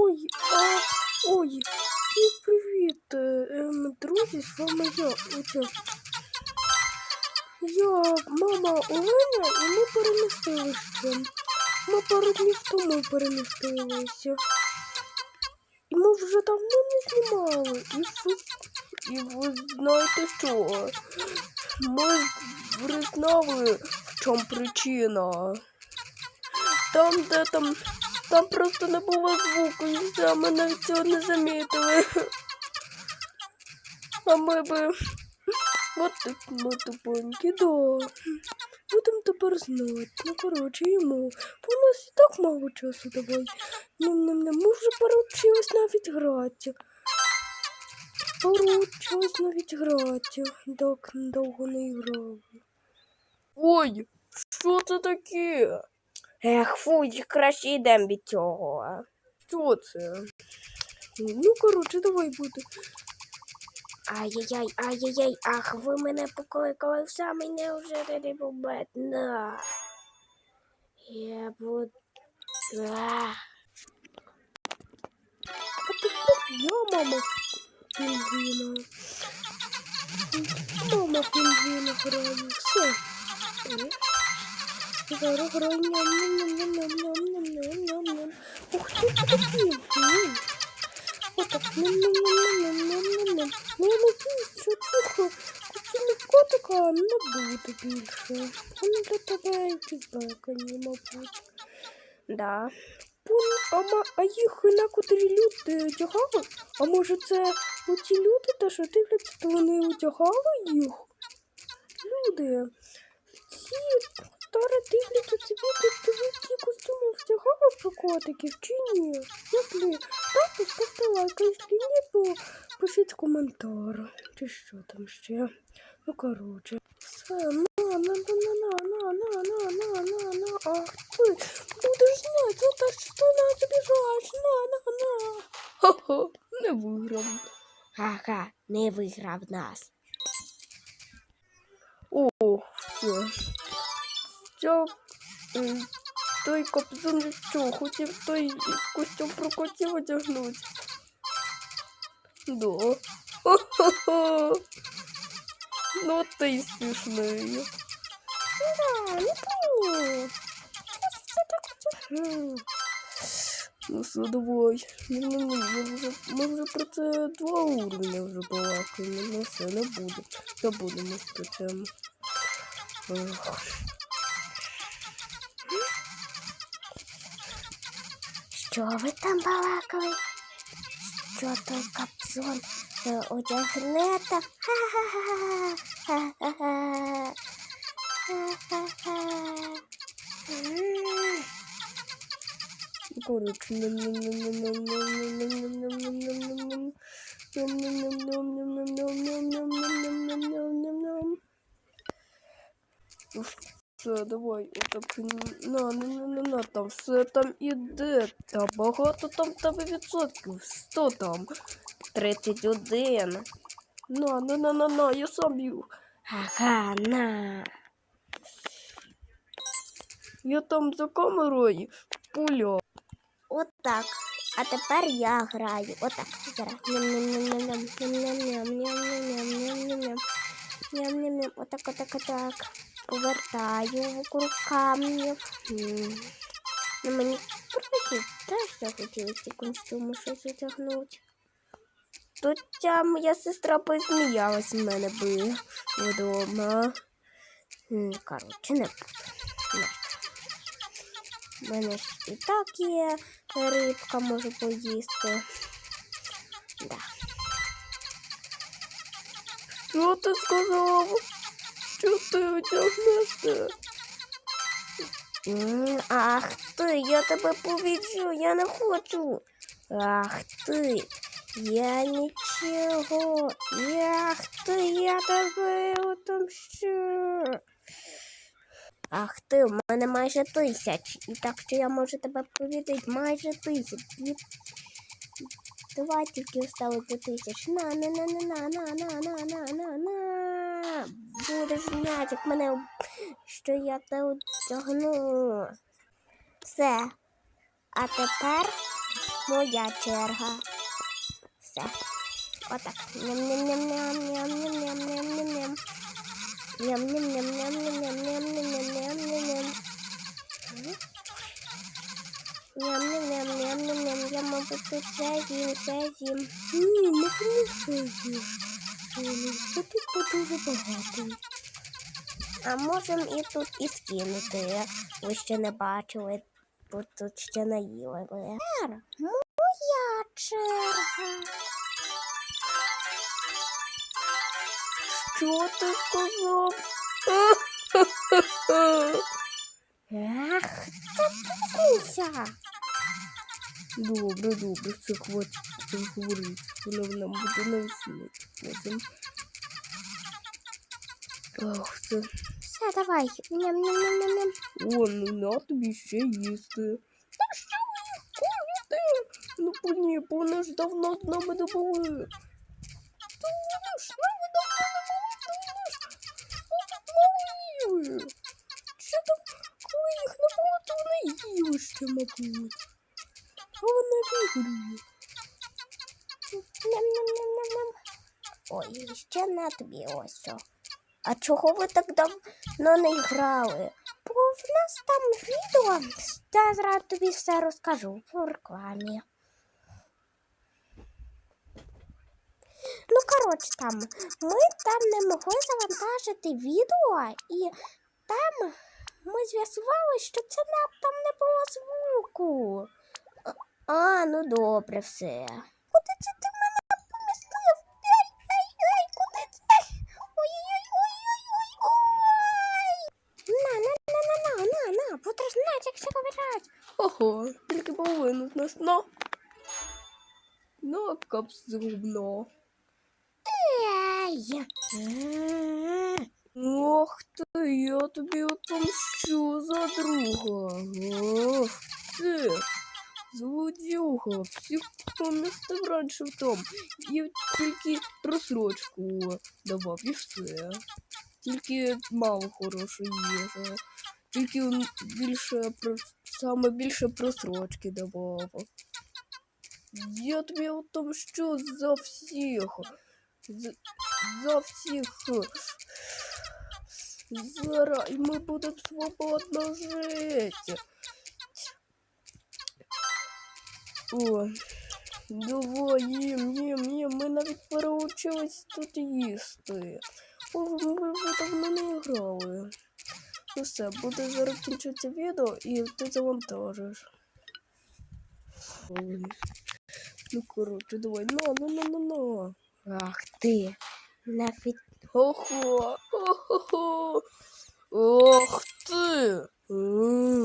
Ой, а, ой, всім привіт, е, ем, друзі, з вами я, оця. Я, мама Оленя, і ми перемістилися. Ми пару днів тому перемістилися. І ми вже давно не знімали. І ви, і ви знаєте що? Ми вризнали, в чому причина. Там, де там, там просто не було звуку, і все, навіть цього не замітили. А ми би. От так ми тупонькі, да. Будемо тепер знати. Ну, коротше, йому. Бо у нас і так мало часу давай. Ну, ну, ну, ми вже поручились навіть грати. Поручились навіть грати. Так довго не грали. Ой, що це таке? Ех, фуй, краще йдемо від цього. Що це? Ну, коротше, давай буде. Ай-яй-яй, ай-яй-яй, ах, ви мене покликали в самий неожиданний момент. На. Я буду. А. Я мама пінгвіна. Мама пінгвіна грає. Все. Ух ты, ты, ты, ты, а не буде більше. Він тебе йти не мабуть. Да. Пон, а, ма, а їх на котрі люди одягали? А може це оті люди, та що дивляться, то вони одягали їх? Люди, ці тари дивляться це відео, ви ці костюми вдягали про котиків чи ні? Якщо так, то ставте лайк, а якщо ні, то пишіть коментар. Чи що там ще? Ну, коротше. Все, на, на, на, на, на, на, на, на, на, на, на, ах ти, будеш знати, ота що на тобі жаш, на, на, на. Ха-ха, не виграв. Ага, не виграв нас. О, все. Що, той кобзон що, хотів той костюм про одягнути? Да. Ну ти смішний. Да, не. Ну все, давай. Ми вже про це два уровня вже балакаємо. Ну все, не буде. Забудемо про тему. Ох. Що ви там балакали? Що то капсон одягнета? Ха-ха-ха. Коротше, Уф. Ну, Все, давай, отак, на, на, на, на, на, там, все там іде, та багато там тебе відсотків, сто там, 31. на, на, на, на, на, я сам б'ю, Ага, на. я там за камерою, пуля, Отак. А тепер я граю. Отак. Зараз. Ням-ням-ням-ням. Ням-ням-ням-ням-ням-ням-ням-ням. Ням-ням-ням. Отак, отак, отак. Повертаю вокруг камнів. М. Ну, мені трохи теж захотілося ці костюми щось одягнути. Тут ця моя сестра посміялась в мене би вдома. Коротше, не буду. У мене ж і так є рибка, можу поїсти. Да. що ти сказав, що ти одягнешся? М, Ах ти, я тебе повіджу, я не хочу. Ах ти, я нічого. Ах ти, я тебе отомщу. Ах ти, в мене майже тисяч. І так що я можу тебе повідати майже тисяч. Давай тільки осталось до тисяч. На, Будеш знати, як мене, що я те одягну. Все. А тепер Моя черга. Все. Отак. Ням-ням-ням-ням-ням-ням-ням-ням-ням. Ням-ням-ням-ням-ням-ням-ням-ням-ням-ням. Ням-ням-ням-ням-ням-ням. Я, мабуть, все з'їм, все з'їм. Ні, не все Бо тут дуже багато. А можемо і тут і скинути. Ви ще не бачили, бо тут ще наїли Моя черга. Що ти сказав? Ах, та пізнися. Добре, добре, все хватить цим говорити. Вона нам буде на усміх. Потім. Все. Давай. Ням-ням-ням-ням. О, ну на тобі ще їсти. Та що ви їх? Ну бо ні, бо вони давно з не були. Вони нами давно не були, малили. Чи там, коли їх не було, то вони їли ще, мабуть. А вони виграли. Ням-ням-ням-ням-ням. Ой, ще на тобі ось. А чого ви так давно не грали? Бо в нас там відео. Я зараз тобі все розкажу по рекламі. Ну, коротше, там ми там не могли завантажити відео, і там ми з'ясували, що це не, там не було звуку. А, ну добре, все. Куди це знати, як вибирати. Ого, тільки половину з нас на. На капсубно. Ей. М. Ох ти, я тобі отомщу за друга. Ох ти, злодюга, всіх помістив раніше в том. І тільки розсрочку давав і все. Тільки мало хорошої їжі. Тільки більше про- саме більше просрочки давав. Я тобі отомщу за всіх. За, за всіх. Зараз і ми будемо свободно жити. О, давай їм, їм, їм. Ми навіть переучились тут їсти. О, ми вже давно не грали. Все, буде зараз кінчиться відео і ти завантажиш. Ну коротше, давай, на, на, на, на, на. Ах ти. Нафіг хо-хо-хо. Ох ти.